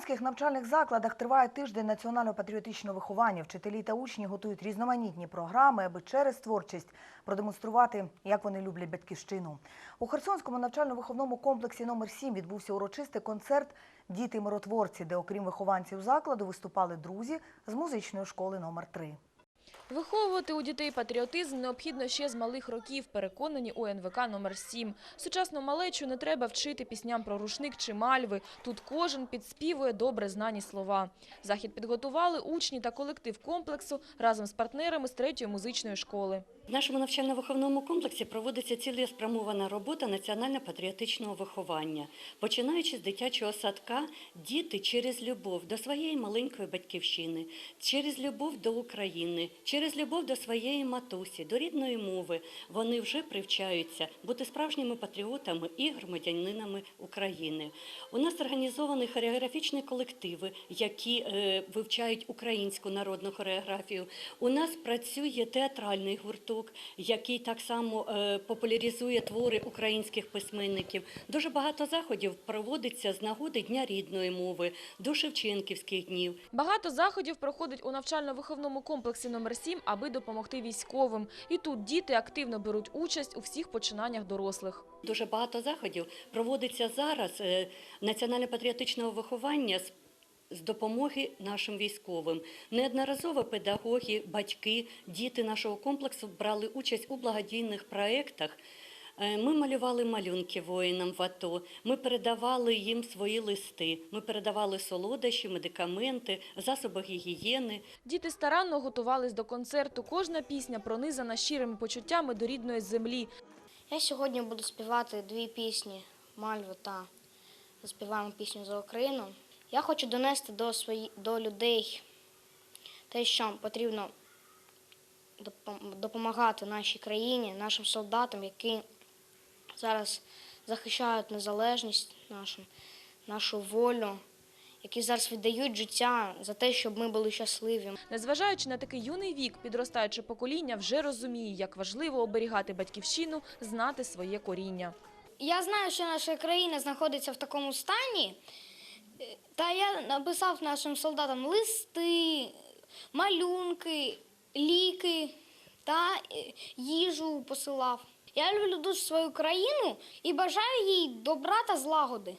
Херсонських навчальних закладах триває тиждень національно-патріотичного виховання. Вчителі та учні готують різноманітні програми, аби через творчість продемонструвати, як вони люблять батьківщину. У Херсонському навчально-виховному комплексі номер 7 відбувся урочистий концерт Діти-миротворці, де, окрім вихованців закладу, виступали друзі з музичної школи номер 3 Виховувати у дітей патріотизм необхідно ще з малих років, переконані у НВК номер 7. Сучасну малечу не треба вчити пісням про рушник чи мальви. Тут кожен підспівує добре знані слова. Захід підготували учні та колектив комплексу разом з партнерами з третьої музичної школи. В нашому навчально-виховному комплексі проводиться цілеспрямована робота національно-патріотичного виховання. Починаючи з дитячого садка, діти через любов до своєї маленької батьківщини, через любов до України, через любов до своєї матусі, до рідної мови, вони вже привчаються бути справжніми патріотами і громадянинами України. У нас організовані хореографічні колективи, які е, вивчають українську народну хореографію. У нас працює театральний гурток, який так само е, популяризує твори українських письменників. Дуже багато заходів проводиться з нагоди Дня рідної мови, до Шевченківських днів. Багато заходів проходить у навчально-виховному комплексі номер 7, аби допомогти військовим. І тут діти активно беруть участь у всіх починаннях дорослих. Дуже багато заходів проводиться зараз е, національно-патріотичного виховання з з допомоги нашим військовим. Неодноразово педагоги, батьки, діти нашого комплексу брали участь у благодійних проєктах. Е, Ми малювали малюнки воїнам в АТО, ми передавали їм свої листи, ми передавали солодощі, медикаменти, засоби гігієни. Діти старанно готувались до концерту. Кожна пісня пронизана щирими почуттями до рідної землі. Я сьогодні буду співати дві пісні Мальву та заспіваємо пісню за Україну. Я хочу донести до, свої, до людей те, що потрібно допом- допомагати нашій країні, нашим солдатам, які зараз захищають незалежність нашу, нашу волю, які зараз віддають життя за те, щоб ми були щасливі. Незважаючи на такий юний вік, підростаюче покоління вже розуміє, як важливо оберігати батьківщину, знати своє коріння. Я знаю, що наша країна знаходиться в такому стані. Та я написав нашим солдатам листи, малюнки, ліки та е, їжу посилав. Я люблю дуже свою країну і бажаю їй добра та злагоди.